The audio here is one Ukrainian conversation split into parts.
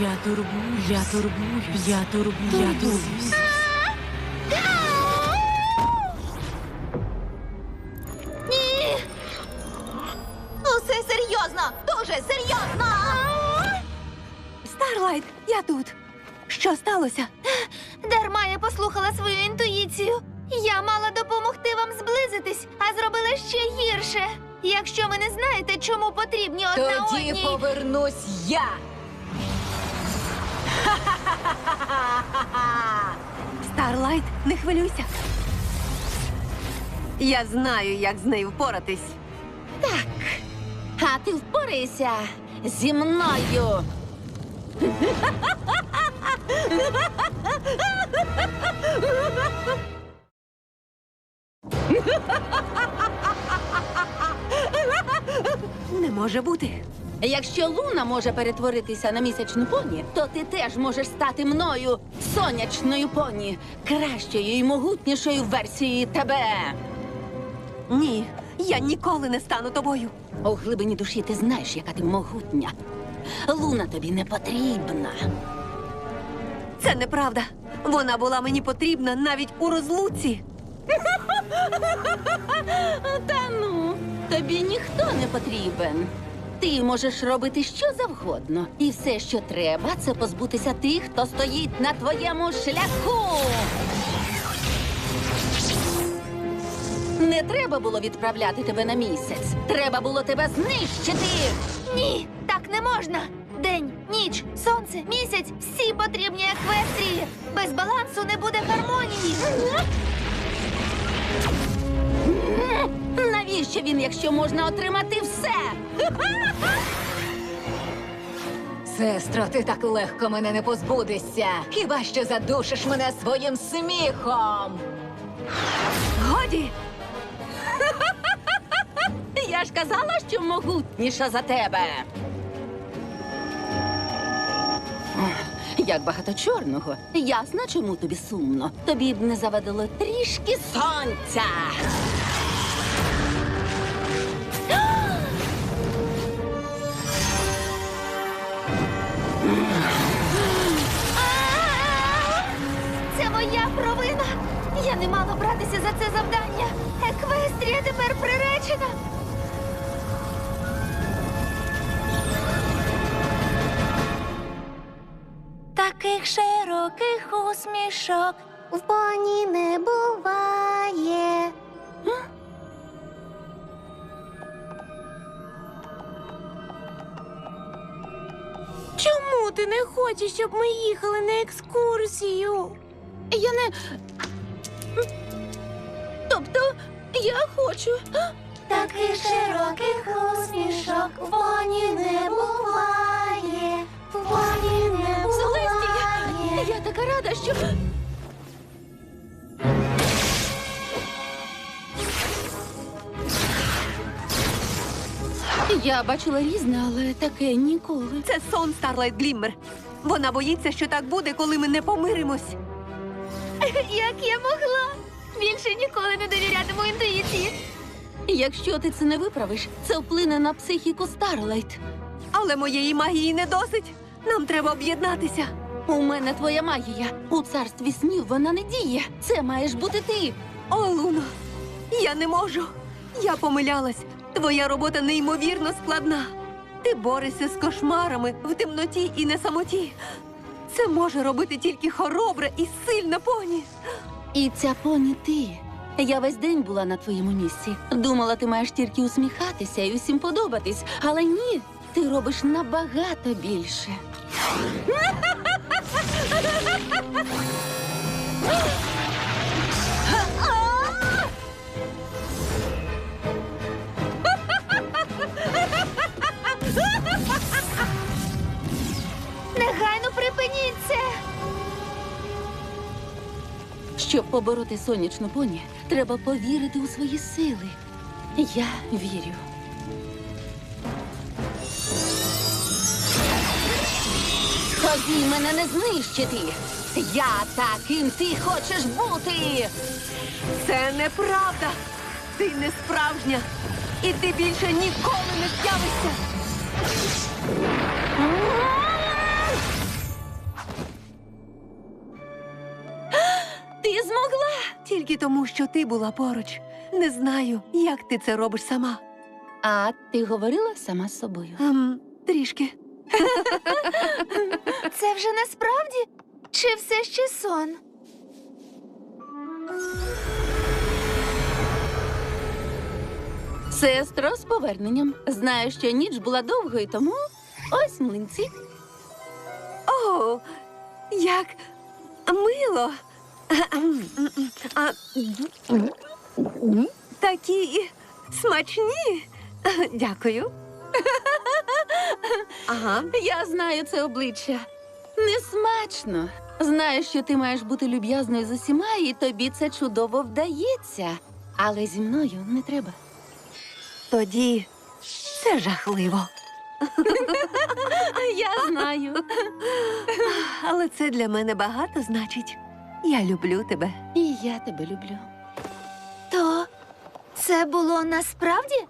Я турбую, я турбую, я турбую, я турбуюсь. Ні! Усе серйозно! Дуже серйозно! Старлайт, я тут. Що сталося? Дарма я послухала свою інтуїцію. Я мала допомогти вам зблизитись, а зробила ще гірше. Якщо ви не знаєте, чому потрібні одна Тоді одній... повернусь я. Старлайт, не хвилюйся. Я знаю, як з нею впоратись. Так. А ти впорайся зі мною. Не може бути. Якщо Луна може перетворитися на місячну поні, то ти теж можеш стати мною, сонячною поні, кращою і могутнішою версією тебе. Ні, я ніколи не стану тобою. У глибині душі ти знаєш, яка ти могутня. Луна тобі не потрібна. Це неправда. Вона була мені потрібна навіть у розлуці. Та ну, тобі ніхто не потрібен. Ти можеш робити що завгодно, і все, що треба, це позбутися тих, хто стоїть на твоєму шляху. Не треба було відправляти тебе на місяць. Треба було тебе знищити. Ні, так не можна. День, ніч, сонце, місяць всі потрібні еквестрії. Без балансу не буде гармонії. Навіщо він, якщо можна отримати все? Сестро, ти так легко мене не позбудешся. Хіба що задушиш мене своїм сміхом? Годі! Я ж казала, що могутніша за тебе. Як багато чорного. Ясно, чому тобі сумно. Тобі б не завадило трішки сонця. Не мала братися за це завдання. Еквестрія тепер приречена. Таких широких усмішок в поні не буває. Чому ти не хочеш, щоб ми їхали на екскурсію? Я не. Тобто, я хочу. Таких широких усмішок в поні не буває, в поні не Селестія, буває. я така рада, що. Я бачила різне, але таке ніколи. Це сон Старлайт Гліммер. Вона боїться, що так буде, коли ми не помиримось. Як я могла? Більше ніколи не довірятиму інтуїції. Якщо ти це не виправиш, це вплине на психіку Старлайт. Але моєї магії не досить. Нам треба об'єднатися. У мене твоя магія. У царстві снів вона не діє. Це маєш бути ти. О, Луно, я не можу. Я помилялась. Твоя робота неймовірно складна. Ти борешся з кошмарами в темноті і на самоті. Це може робити тільки хоробра і сильна поні. І ця поні ти. Я весь день була на твоєму місці. Думала, ти маєш тільки усміхатися і усім подобатись. Але ні, ти робиш набагато більше. Припиніть це! Щоб побороти сонячну поні, треба повірити у свої сили. Я вірю. Тоді мене не знищити. Я таким ти хочеш бути. Це неправда. Ти не справжня. І ти більше ніколи не з'явишся. Змогла. Тільки тому, що ти була поруч. Не знаю, як ти це робиш сама. А ти говорила сама з собою? Ем, трішки. Це вже насправді? Чи все ще сон? Сестро, з поверненням. Знаю, що ніч була довгою, тому ось млинці. О, як мило. А, такі смачні. Дякую. Ага. Я знаю це обличчя. Несмачно. Знаю, що ти маєш бути люб'язною з усіма, і тобі це чудово вдається. Але зі мною не треба. Тоді це жахливо. Я знаю. Але це для мене багато значить. Я люблю тебе. І я тебе люблю. То це було насправді?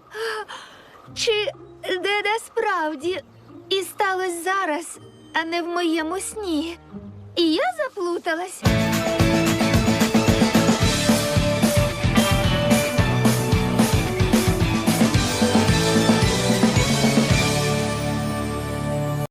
Чи де насправді? І сталося зараз, а не в моєму сні. І я заплуталась.